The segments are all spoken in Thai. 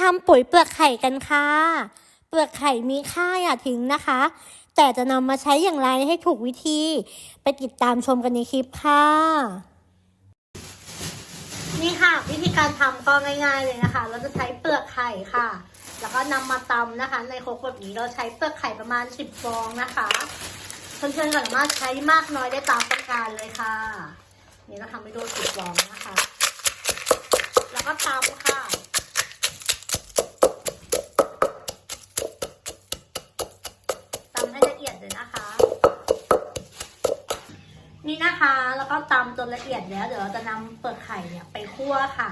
ทำปุ๋ยเปลือกไข่กันค่ะ เปลือกไข่มีค่าอย่าทิ้งนะคะ แต่จะนำมาใช้อย่างไรให้ถูกวิธี ไปติดตามชมกันในคลิปค่ะ นี่ค่ะ วิธีการทำก็ง่ายๆเลยนะคะ เราจะใช้เปลือกไข่ค่ะ แล้วก็นำมาตำนะคะ ในโคกแบบนี้เราใช้เปลือกไข่ประมาณ 10 ฟองนะคะเพื่อนๆสามารถใช้มากน้อยได้ตามต้องการเลยค่ะ นี่เราทำไปดูสิบฟองนะคะ แล้วก็ตำค่ะ นี่นะคะ แล้วก็ตำจนละเอียดแล้ว เดี๋ยวเราจะนำเปลือกไข่เนี่ยไปคั่วค่ะ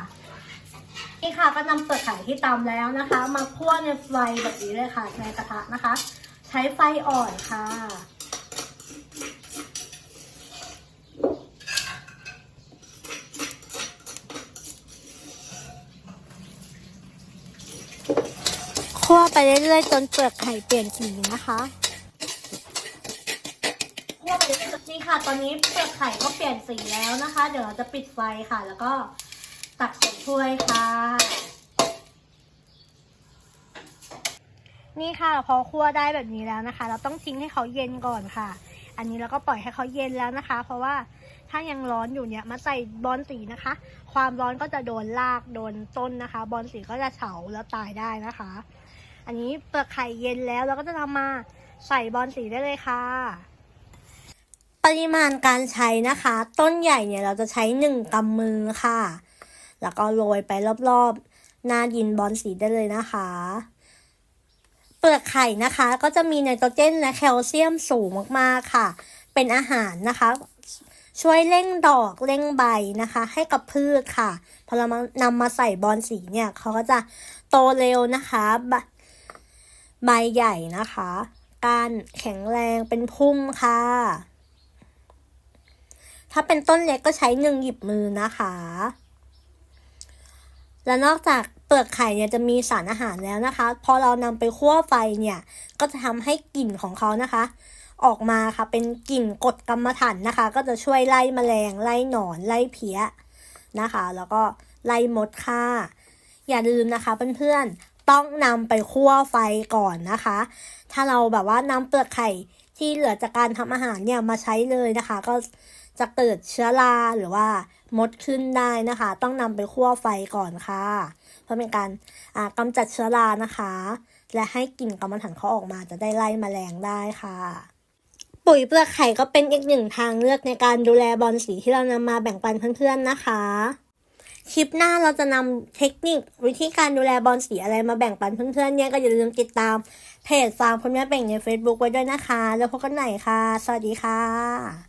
นี่ค่ะก็นำเปลือกไข่ที่ตำแล้วนะคะ มาคั่วในไฟแบบนี้เลยค่ะในกระทะนะคะ ใช้ไฟอ่อนค่ะ คั่วไปเรื่อยๆจนเปลือกไข่เปลี่ยนสีนะคะ คั่วไปเรื่อยนี่ค่ะ ตอนนี้เปลือกไข่ก็เปลี่ยนสีแล้วนะคะ เดี๋ยวเราจะปิดไฟค่ะ แล้วก็ตักใส่ถ้วยค่ะ นี่ค่ะพอคั่วได้แบบนี้แล้วนะคะ เราต้องทิ้งให้เขาเย็นก่อนค่ะ อันนี้เราก็ปล่อยให้เขาเย็นแล้วนะคะ เพราะว่าถ้ายังร้อนอยู่เนี่ยมาใส่บอลสีนะคะ ความร้อนก็จะโดนรากโดนต้นนะคะ บอลสีก็จะเฉาแล้วตายได้นะคะ อันนี้เปลือกไข่เย็นแล้วเราก็จะนำมาใส่บอลสีได้เลยค่ะ ปริมาณการใช้นะคะ ต้นใหญ่เนี่ยเราจะใช้หนึ่งกำมือค่ะ แล้วก็โรยไปรอบๆ หน้าดินบอลสีได้เลยนะคะ เปลือกไข่นะคะ ก็จะมีไนโตรเจนและแคลเซียมสูงมากๆค่ะ เป็นอาหารนะคะ ช่วยเร่งดอกเร่งใบนะคะ ให้กับพืชค่ะพอเรานำมาใส่บอลสีเนี่ยเขาก็จะโตเร็วนะคะใบใหญ่นะคะ กานแข็งแรงเป็นพุ่มค่ะ ถ้าเป็นต้นเล็กก็ใช้หนึ่งหยิบมือนะคะ และนอกจากเปลือกไข่เนี่ยจะมีสารอาหารแล้วนะคะ พอเรานำไปคั่วไฟเนี่ยก็จะทำให้กลิ่นของเขานะคะ ออกมาค่ะเป็นกลิ่นกรดกรรมฐานนะคะ ก็จะช่วยไล่แมลงไล่หนอนไล่เพี้ยนะคะ แล้วก็ไล่มดค่ะ อย่าลืมนะคะเพื่อนๆต้องนำไปคั่วไฟก่อนนะคะ ถ้าเราแบบว่านำเปลือกไข่ที่เหลือจากการทำอาหารเนี่ยมาใช้เลยนะคะ ก็ จะเกิดเชื้อราหรือว่ามดขึ้นได้นะคะ ต้องนำไปคั่วไฟก่อนค่ะ เพื่อเป็นการกำจัดเชื้อรานะคะ และให้กลิ่นกรรมฐานเขาออกมาจะได้ไล่แมลงได้ค่ะปุ๋ยเปลือกไข่ก็เป็นอีกหนึ่งทางเลือกในการดูแลบอลสีที่เรานำมาแบ่งปันเพื่อนๆนะคะ คลิปหน้าเราจะนำเทคนิควิธีการดูแลบอลสีอะไรมาแบ่งปันเพื่อนๆเนี่ยก็อย่าลืมติดตามเพจฟาร์มคุณแม่แบ่งใน Facebook ไว้ด้วยนะคะ แล้วพบกันใหม่ค่ะ สวัสดีค่ะ